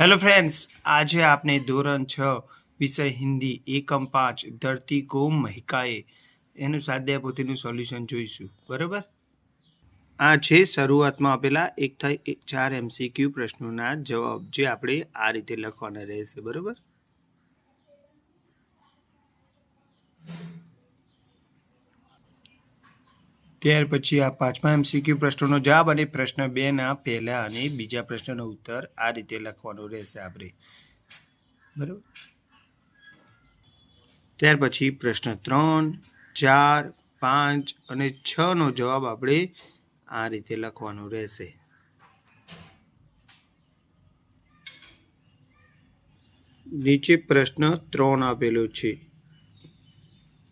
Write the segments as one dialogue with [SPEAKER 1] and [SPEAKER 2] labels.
[SPEAKER 1] Hello friends આજે આપણે ધોરણ છ, વિષય હિન્દી, એકમ પાંચ, ધરતી કોમ મહિકાએ એનું સ્વાધ્યાય પોતેનું સોલ્યુશન જોઈશું. બરાબર? આ છે શરૂઆતમાં આપેલા એક થાય ચાર એમસીક્યુ પ્રશ્નોના જવાબ, જે આપણે આ રીતે લખવાના રહેશે. બરાબર? ત્યાર પછી આ પાંચમા એમસીક્યુ પ્રશ્નોનો જવાબ અને પ્રશ્ન બે ના પહેલા અને બીજા પ્રશ્નનો ઉત્તર આ રીતે લખવાનો રહેશે આપણે. બરાબર? ત્યાર પછી પ્રશ્ન ત્રણ, ચાર, પાંચ અને છ નો જવાબ આપણે આ રીતે લખવાનો રહેશે. નીચે પ્રશ્ન ત્રણ આપેલો છે.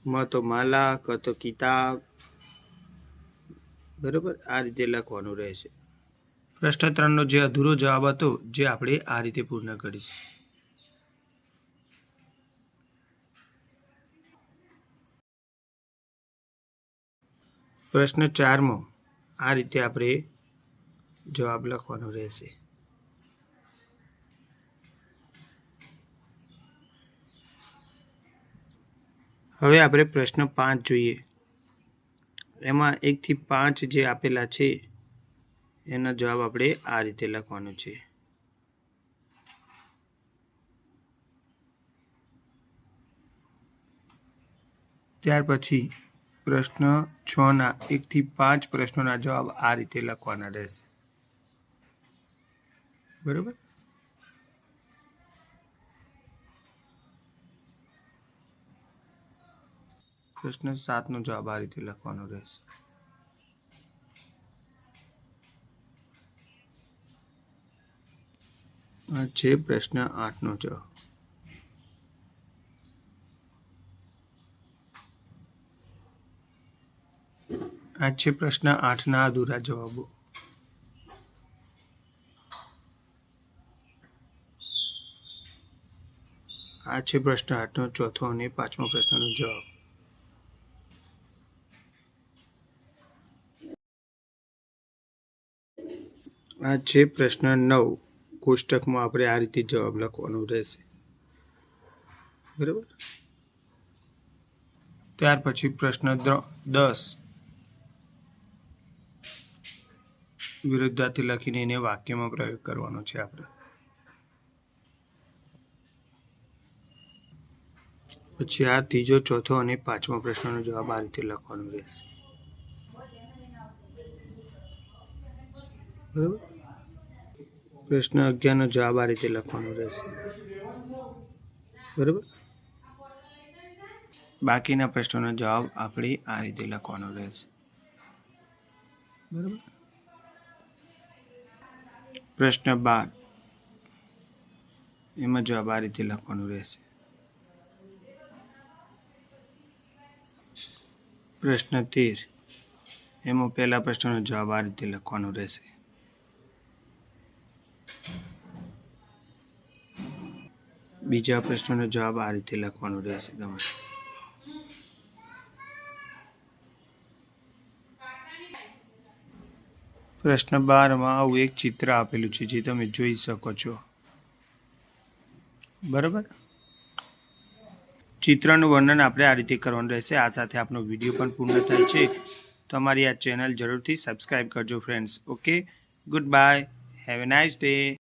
[SPEAKER 1] માં તો માલા ક તો કિતાબ બરોબર? આ રીતે લખવાનું રહેશે. પ્રશ્ન ત્રણનો જે અધૂરો જવાબ હતો, જે આપણે આ રીતે પૂર્ણ કરીશું. પ્રશ્ન ચારમો, આ રીતે આપણે જવાબ લખવાનો રહેશે. હવે આપણે પ્રશ્ન પાંચ જોઈએ. એમાં એકથી પાંચ જે આપેલા છે, એનો જવાબ આપણે આ રીતે લખવાનો છે. ત્યાર પછી પ્રશ્ન છના એકથી પાંચ પ્રશ્નોના જવાબ આ રીતે લખવાના રહેશે. બરોબર? પ્રશ્ન સાતનો જવાબ આ રીતે લખવાનો રહેશે. આ છે પ્રશ્ન આઠનો જવાબ. આ છે પ્રશ્ન આઠના અધૂરા જવાબો. આ છે પ્રશ્ન આઠનો ચોથો અને પાંચમો પ્રશ્નનો જવાબ. આ છે પ્રશ્ન નવ. કોષ્ટકમાં આપણે આ રીતે જવાબ લખવાનો રહેશે. બરાબર? ત્યાર પછી પ્રશ્ન દસ. વિરુદ્ધાર્થી લખીને એને વાક્યમાં પ્રયોગ કરવાનો છે આપણે. પછી આ ત્રીજો, ચોથો અને પાંચમો પ્રશ્નનો જવાબ આ રીતે લખવાનો રહેશે. બરાબર? પ્રશ્ન અગિયારનો જવાબ આ રીતે લખવાનો રહેશે. બરાબર? બાકીના પ્રશ્નોનો જવાબ આપણે આ રીતે લખવાનો રહેશે. બરાબર? પ્રશ્ન બાર. એમાં જવાબ આ રીતે લખવાનો રહેશે. પ્રશ્ન તેર. એમાં પહેલા પ્રશ્નનો જવાબ આ રીતે લખવાનો રહેશે. બીજા પ્રશ્નનો જવાબ આ રીતે લખવાનો રહેશે તમારે. પ્રશ્ન બારમાં આવું એક ચિત્ર આપેલું છે જે તમે જોઈ શકો છો. બરાબર? ચિત્રનું વર્ણન આપણે આ રીતે કરવાનું રહેશે. આ સાથે આપણો વીડિયો પણ પૂર્ણ થાય છે. તમારી આ ચેનલ જરૂરથી સબસ્ક્રાઇબ કરજો friends okay good bye have a nice day